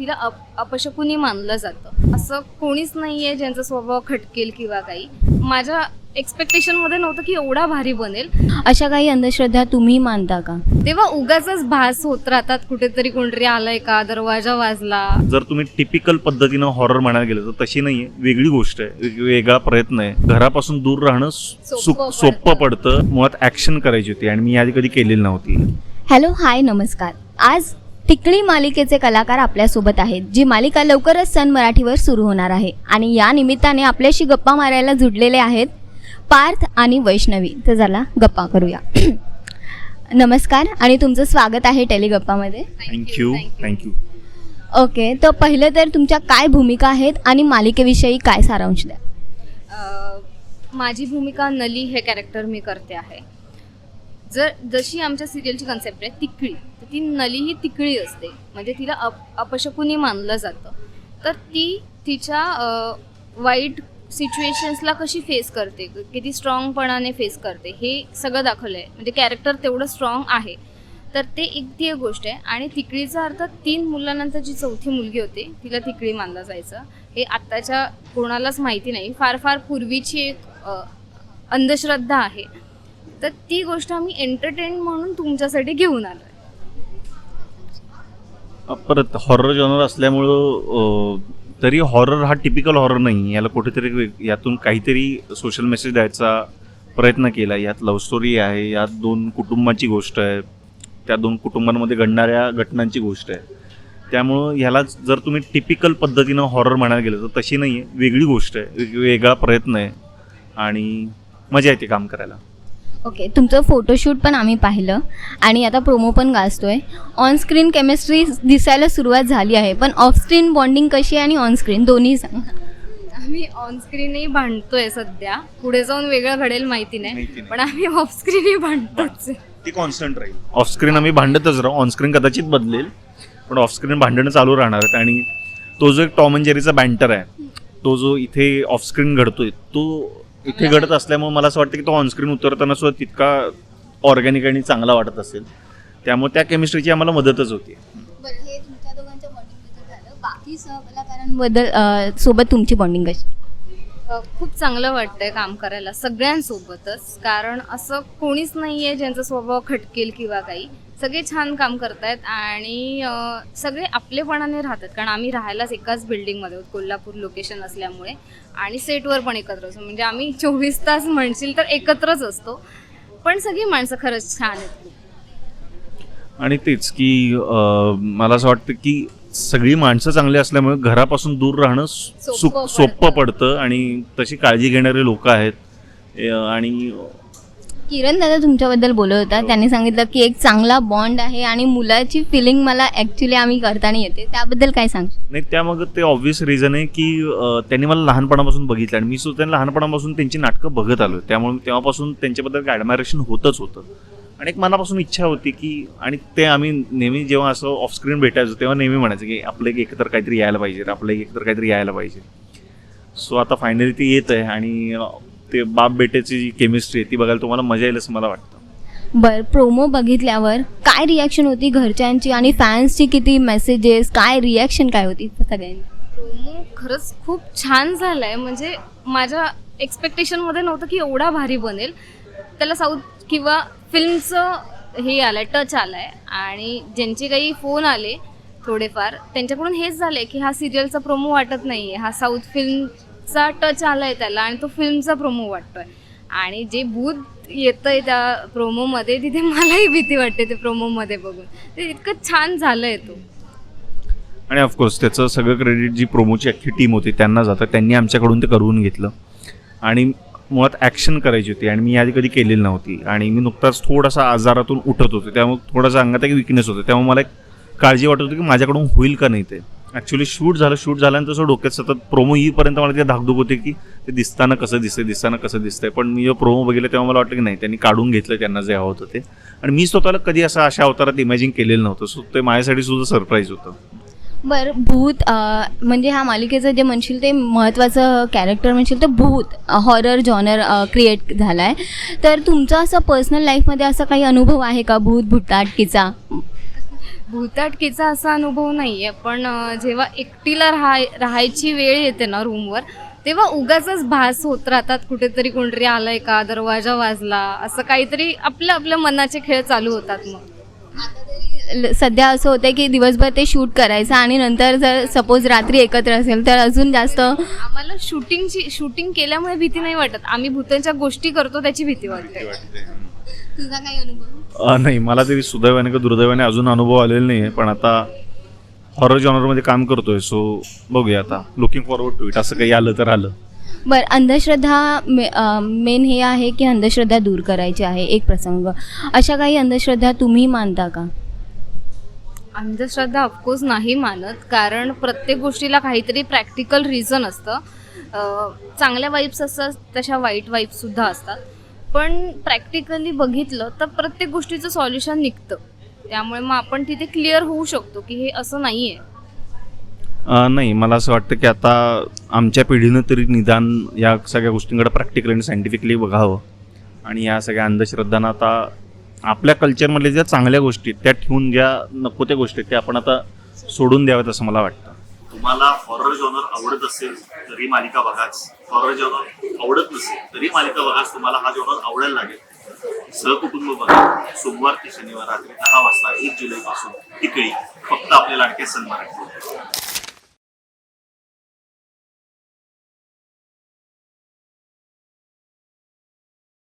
तिला अप अपशकुनी मानलं जातं. असं कोणीच नाहीये ज्यांचा स्वभाव खटकेल किंवा काही. माझ्या एक्सपेक्टेशनमध्ये नव्हतं की एवढा भारी बनेल. अशा काही अंधश्रद्धा तुम्ही मानता का? तेव्हा उगाच भास होत राहतात. कुठेतरी कोणतरी आलंय का? दरवाजा वाजला. जर तुम्ही टिपिकल पद्धतीनं हॉरर म्हणायला गेलं तर तशी नाहीये. वेगळी गोष्ट आहे. वेग- वेगळा प्रयत्न आहे. घरापासून दूर राहणं सु- सोपं सोपं पडतं. मुळात ऍक्शन करायची होती आणि मी आधी कधी केलेली नव्हती. हॅलो हाय नमस्कार. आज टिकळी मालिकेचे कलाकार आपल्यासोबत आहेत जी मालिका लवकरच सन मराठीवर सुरू होणार आहे. आणि या निमित्ताने आपल्याशी गप्पा मारायला जुडलेले आहेत पार्थ आणि वैष्णवी. तर चला गप्पा करूया. नमस्कार आणि तुमचं स्वागत आहे टेलिगप्पामध्ये. थँक्यू थँक्यू ओके तर पहिलं तर तुमच्या काय भूमिका आहेत आणि मालिकेविषयी काय सारांश द्या? अं, माझी भूमिका नली हे कॅरेक्टर मी करते आहे. जर जशी आमच्या सिरियलची कन्सेप्ट आहे तिकळी तर ती नली ही तिकळी असते. म्हणजे तिला अप अपशकुनी मानलं जातं. तर ती तिच्या वाईट सिच्युएशन्सला कशी फेस करते? किती स्ट्रॉंगपणाने फेस करते? हे सगळं दाखवलं आहे म्हणजे कॅरेक्टर तेवढं स्ट्रॉंग आहे. तर ते एक ती एक गोष्ट आहे. आणि तिकळीचा अर्थ तीन मुलांनंतर जी चौथी मुलगी होती तिला तिकळी मानलं जायचं. हे आत्ताच्या कोणालाच माहिती नाही. फार फार पूर्वीची एक अंधश्रद्धा आहे. तर ती गोष्ट आम्ही एंटरटेन म्हणून तुमच्यासाठी घेऊन आलो परत हॉरर जॉनर असल्यामुळं तरी हॉरर हा टिपिकल हॉरर नाही. याला कुठेतरी वेग- यातून काहीतरी सोशल मेसेज द्यायचा प्रयत्न केला. यात लव्ह स्टोरी आहे यात दोन कुटुंबाची गोष्ट आहे त्या दोन कुटुंबांमध्ये घडणाऱ्या घटनांची गोष्ट आहे. त्यामुळं ह्याला जर तुम्ही टिपिकल पद्धतीनं हॉरर म्हणायला गेलं तर तशी नाही आहे वेगळी गोष्ट आहे वेगळा प्रयत्न आहे आणि मजा येते काम करायला. ओके तुमचं फोटोशूट पण आम्ही पाहिलं. आणि आता प्रोमो पण गाजतोय. ऑन स्क्रीन केमिस्ट्री दिसायला सुरुवात झाली आहे पण ऑफ स्क्रीन बॉन्डिंग कशी आहे आणि ऑन स्क्रीन दोन्ही सांगा. आम्ही ऑनस्क्रीनही भांडतोय सध्या. पुढे जाऊन वेगळं घडेल माहिती नाही माहिती नाही. पण आम्ही ऑफस्क्रीनही भांडतोच आहे. ती कॉन्स्टंट राहील. ऑफ स्क्रीन आम्ही भांडतच राहू. ऑन स्क्रीन कदाचित बदलेल पण ऑफ स्क्रीन भांडणं चालू राहणार आहेत. आणि तो जो एक टॉम अँड जेरीचा बँटर आहे तो जो इथे ऑफ स्क्रीन घडतोय तो इथे घडत असल्यामुळे मला असं वाटतं की तो ऑन स्क्रीन उतरताना सुद्धा तितका ऑर्गॅनिक आणि चांगला वाटत असेल. त्यामुळे त्या केमिस्ट्रीची आम्हाला मदतच होती. बरं हे तुमच्या दोघांच्या बॉन्डिंग झालं. बाकी सहकलाकारांबद्दल सोबत तुमची बॉन्डिंग कशी? खूप चांगलं वाटतंय काम करायला सगळ्यांसोबतच. कारण असं कोणीच नाहीये ज्यांचा स्वभाव खटकेल किंवा काही. सगळे छान काम करतायत आणि सगळे आपलेपणाने राहतात. कारण आम्ही राहायलाच एकाच बिल्डिंगमध्ये आहोत. कोल्हापूर लोकेशन असल्यामुळे. आणि सेटवर पण एकत्र असतो. म्हणजे आम्ही चोवीस तास म्हणशील तर एकत्रच असतो. पण सगळी माणसं खरंच छान आहेत. आणि तेच की मला असं वाटतं की सगळी माणसं चांगली असल्यामुळे घरापासून दूर राहणं सोपं पडतं. आणि तशी काळजी घेणारे लोक आहेत. आणि किरण दादा तुमच्याबद्दल बोलत होता. त्यांनी सांगितलं की एक चांगला बॉन्ड आहे आणि मुलाची फिलिंग मला ॲक्च्युली आम्ही करताना येते. त्याबद्दल काय सांग नाही त्यामागं ते ऑब्व्हियस रिझन आहे की अं, त्यांनी मला लहानपणापासून बघितलं आणि मी सुद्धा त्यांना लहानपणापासून त्यांची नाटकं बघत आलो. त्यामुळे तेव्हापासून त्यांच्याबद्दल ॲडमायरेशन होतच होतं. आणि एक मनापासून इच्छा होती की आणि ते आम्ही नेहमी जेव्हा असं ऑफस्क्रीन भेटायचो तेव्हा नेहमी म्हणायचं की आपलं एक एकत्र काहीतरी यायला पाहिजे आपलं एक एकत्र काहीतरी यायला पाहिजे. सो आता फायनली ते येत आहे आणि ते बाप बेट्याची जी केमिस्ट्री आहे ती बघायला तुम्हाला मजा येईल असं मला वाटतं. बर प्रोमो बघितल्यावर काय रिॲक्शन होती घरच्यांची आणि फॅन्सची किती मेसेजेस काय रिॲक्शन काय होती सगळ्यांची? प्रोमो खरंच खूप छान झालाय. म्हणजे माझ्या एक्सपेक्टेशनमध्ये नव्हतं की एवढा भारी बनेल. त्याला साऊथ किंवा फिल्मचं हे आलंय टच आलाय. आणि ज्यांचे काही फोन आले थोडेफार त्यांच्याकडून हेच झालंय की हा सिरियलचा प्रोमो वाटत नाहीये. हा साऊथ चा टच आलाय त्याला आणि तो फिल्मचा प्रोमो वाटतोय. आणि जे भूत येतंय त्या प्रोमोमध्ये तिथे मलाही भीती वाटते ते प्रोमोमध्ये बघून. ते इतकं छान झालंय तो. आणि ऑफकोर्स त्याचं सगळं क्रेडिट जी प्रोमोची अख्खी टीम होती त्यांना जातं. त्यांनी आमच्याकडून ते करून घेतलं. आणि मुळात ॲक्शन करायची होती आणि मी आधी कधी केलेली नव्हती. आणि मी नुकताच थोडासा आजारातून उठत होते. त्यामुळे थोडासा अंगात एक विकनेस होतं. त्यामुळे मला एक काळजी वाटत होती की माझ्याकडून होईल का नाही ते. ॲक्च्युली शूट झालं शूट झाल्यानंतर तसं डोक्यात सतत प्रोमो येईपर्यंत मला ते धाकधूक होते की ते दिसताना कसं दिसतंय दिसताना कसं दिसतंय. पण मी जेव्हा प्रोमो बघितलं तेव्हा मला वाटलं की नाही त्यांनी काढून घेतलं त्यांना जे हवं होतं ते. आणि मी स्वतःला कधी असं अशा अवतारात इमॅजिन केलेलं नव्हतं. सो ते माझ्यासाठी सुद्धा सरप्राईज होतं. बर भूत म्हणजे ह्या मालिकेचं जे म्हणशील ते महत्त्वाचं कॅरेक्टर म्हणशील तर भूत हॉरर जॉनर क्रिएट झाला आहे तर तुमचा असं पर्सनल लाईफमध्ये असा काही अनुभव आहे का? भूत भुताटकीचा? भूताटकीचा असा अनुभव नाही आहे पण जेव्हा एकटीला राहाय राहायची वेळ येते ना रूमवर तेव्हा उगाच भास होत राहतात. कुठेतरी कोणतरी आलंय का? दरवाजा वाजला असं काहीतरी आपल्या आपल्या मनाचे खेळ चालू होतात मग. ल- सध्या असं होतं की दिवसभर ते शूट करायचं आणि नंतर जर सपोज रात्री एकत्र असेल तर अजून जास्त आम्हाला शूटिंगची शूटिंग केल्यामुळे भीती नाही वाटत. आम्ही भूतांच्या गोष्टी करतो त्याची भीती वाटते. तुझा काय अनुभव? अ, नाही मला तरी सुदैवाने का दुर्दैवाने अजून अनुभव आलेला नाही आहे पण आता हॉरर जॉनरमध्ये काम करतोय सो बघूया आता. लुकिंग फॉरवर्ड टू इट असं काही आलं तर आलं. बरं अंधश्रद्धा मे मेन हे आहे की अंधश्रद्धा दूर करायची आहे एक प्रसंग. अशा काही अंधश्रद्धा तुम्ही मानता का? अंधश्रद्धा ऑफकोर्स नाही मानत कारण प्रत्येक गोष्टीला काहीतरी प्रॅक्टिकल रिझन असतं. अं, चांगल्या वाईब्स असतात तशा वाईट वाईब्ससुद्धा असतात. पण प्रॅक्टिकली बघितलं तर प्रत्येक गोष्टीचं सॉल्युशन निघतं. त्यामुळे मग आपण तिथे क्लिअर होऊ शकतो की हे असं नाही आहे नाही मला असं वाटतं की आता आमच्या पिढीनं तरी निदान या सगळ्या गोष्टींकडे प्रॅक्टिकली आणि सायंटिफिकली बघावं. आणि या सगळ्या अंधश्रद्धांना आता आपल्या कल्चरमधल्या ज्या चांगल्या गोष्टी आहेत त्या ठेवून ज्या नको त्या गोष्टी आहेत त्या आपण आता सोडून द्याव्यात असं मला वाटतं. तुम्हाला हॉरर जॉनर आवडत असेल तरी मालिका बघाच. हॉरर जॉनर आवडत नसेल तरी मालिका बघाच. तुम्हाला हा जॉनर आवडायला लागेल. सहकुटुंब बघा. सोमवार ते शनिवार रात्री दहा वाजता एक जुलै पासून टिकळी. फक्त आपल्या लाडक्या सन्मानात